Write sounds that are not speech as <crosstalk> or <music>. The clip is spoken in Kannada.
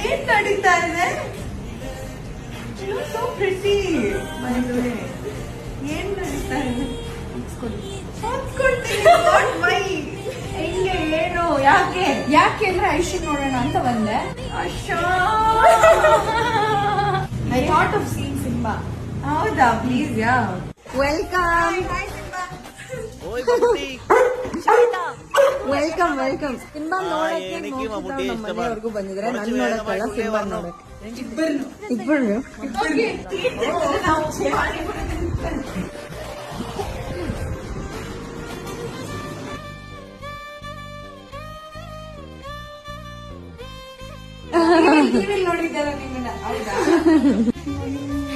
ಏನ್ ನಡೀತಾ ಇದೆ? ಸೋ ಪ್ರಿಟಿ ಏನ್ ನಡೀತಾ ಇದೆ? ಹೆಂಗೆ ಏನು ಯಾಕೆ? ಯಾಕೆ ಅಂದ್ರೆ ಐಶಿ ನೋಡೋಣ ಅಂತ ಬಂದೆ. I thought of scene cinema ಹೌದಾ? Please yeah welcome welcome welcome cinema ನೋಡಕ್ಕೆ ಮನೆಯವರೆಗೂ ಬಂದಿದ್ರೆ ನನ್ ನೋಡಕ್ಕಲ್ಲ ಸಿನಿಮಾ ನೋಡಕ್ಕೆ ಇಬ್ಬರು ನೋಡಿದ್ದಾರ ನಿಮ್ಮನ್ನ? ಹೌದಾ? <laughs>